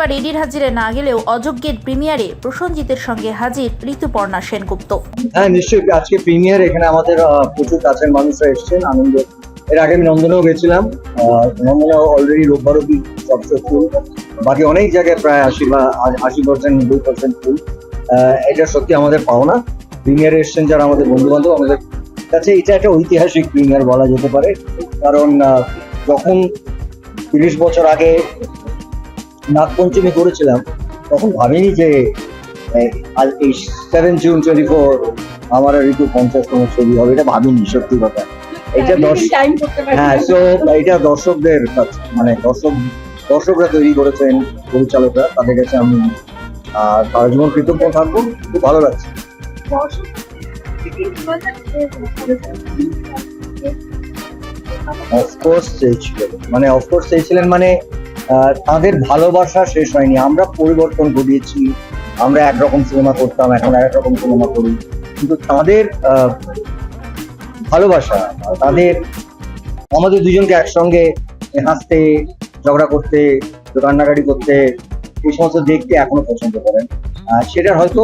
বা রেডির হাজিরে না গেলেও অযোগ্যের প্রিমিয়ারে প্রসঞ্জিতের সঙ্গে হাজির ঋতুপর্ণা সেনগুপ্ত। হ্যাঁ নিশ্চয়ই। আজকে প্রিমিয়ার এখানে আমাদের প্রচুর কাছের মানুষরা এসেছেন। আনন্দ। এর আগে আমি নন্দনেও গেছিলাম। আহ, নন্দনে অলরেডি রোববার অব্দি সবচেয়ে ফুল বাকি অনেক জায়গায় প্রায় আশি বা আশি পার্সেন্ট নব্বই পার্সেন্ট ফুল এটা সত্যি আমাদের পাওনা। প্রিমিয়ারে এসেছেন যারা আমাদের বন্ধু বান্ধব আমাদের কাছে এটা একটা ঐতিহাসিক প্রিমিয়ার বলা যেতে পারে। কারণ যখন তিরিশ বছর আগে নাগপঞ্চমী করেছিলাম তখন ভাবিনি যে আজ এই সেভেন জুন টোয়েন্টি ফোর আমার আর ঋতু পঞ্চাশতম ছবি হবে এটা ভাবিনি সত্যি কথা। এটা দর্শক হ্যাঁ সো এটা দর্শকদের কাছে মানে দর্শক দর্শকরা তৈরি করেছেন পরিচালকরা তাদের কাছে আমি আর তার জীবন কৃতজ্ঞ থাকব খুব ভালো লাগছে। অফকোর্স চেয়েছিলেন। মানে অফকোর্স চেয়েছিলেন মানে তাদের ভালোবাসা শেষ হয়নি। আমরা পরিবর্তন ঘটিয়েছি। আমরা একরকম সিনেমা করতাম, এখন এক রকম সিনেমা করি। কিন্তু তাদের ভালোবাসা, তাদের, আমাদের দুজনকে একসঙ্গে হাসতে, ঝগড়া করতে, কান্নাকাটি করতে, এই সমস্ত দেখতে এখনও পছন্দ করেন। সেটার হয়তো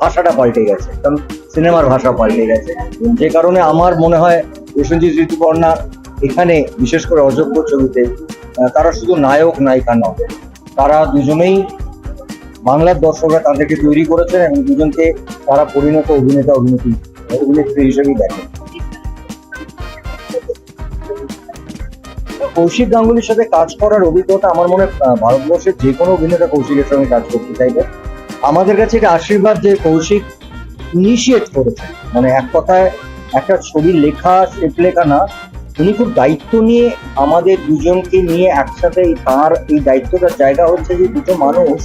ভাষাটা পাল্টে গেছে। কারণ সিনেমার ভাষা পাল্টে গেছে। যে কারণে আমার মনে হয় প্রসেনজিৎ ঋতুপর্ণা এখানে বিশেষ করে অযোগ্য ছবিতে তারা শুধু নায়ক, নায়িকা নয় তারা দুজনেই বাংলার দর্শকরা তাদেরকে তৈরি করেছেন এবং দুজনকে তারা পরিণত অভিনেতা, অভিনেত্রী অভিনেত্রী হিসেবেই দেখেন। কৌশিক গাঙ্গুলির সাথে কাজ করার অভিজ্ঞতা আমার মনে ভারতবর্ষের যে কোনো অভিনেতা কৌশিকের সঙ্গে কাজ করতে চাইবে। আমাদের কাছে এটা আশীর্বাদ যে কৌশিক ইনিশিয়েট করেছে। মানে এক কথায় একটা ছবি লেখা শেপ লেখা না উনি খুব দায়িত্ব নিয়ে আমাদের দুজনকে নিয়ে একসাথে তার, এই দায়িত্বটার জায়গা হচ্ছে যে দুটো মানুষ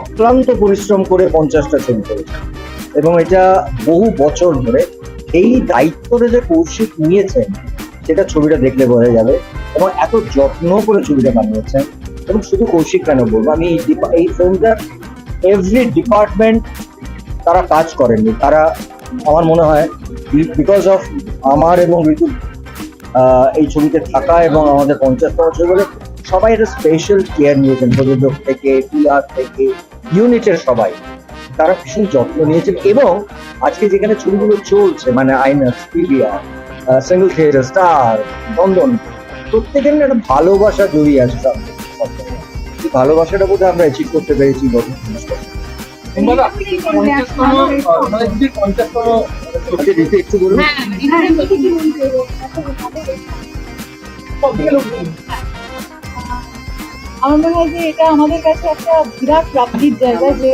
অক্লান্ত পরিশ্রম করে পঞ্চাশটা ছবি করেছে। এবং এটা বহু বছর ধরে এই দায়িত্বটা যে কৌশিক নিয়েছেন, সেটা ছবিটা দেখলে বোঝা যাবে এবং এত যত্ন করে ছবিটা বানিয়েছেন। এবং শুধু কৌশিক কেন বলব, আমি এই ফিল্মটার এভরি ডিপার্টমেন্ট তারা কাজ করেননি। তারা, আমার মনে হয় বিকজ অফ আমার এবং ঋতু এই ছবিতে থাকা এবং আমাদের পঞ্চাশতম ছবি বলে সবাই একটা স্পেশাল কেয়ার নিয়েছেন প্রযোজক থেকে পিআর থেকে ইউনিটের সবাই। তারা ভীষণ যত্ন নিয়েছেন এবং আজকে যেখানে ছবিগুলো চলছে মানে INOX PVR single theatre star বন্ধন প্রত্যেকের একটা ভালোবাসা জড়িয়ে আছে এই ভালোবাসাটা বোধহয় আমরা অ্যাচিভ করতে পেরেছি গত পঞ্চাশতম মানে আচ্ছা, ঋতু একটু বলুন। আমার মনে হয় যে এটা আমাদের কাছে একটা বিরাট প্রাপ্তির জায়গা যে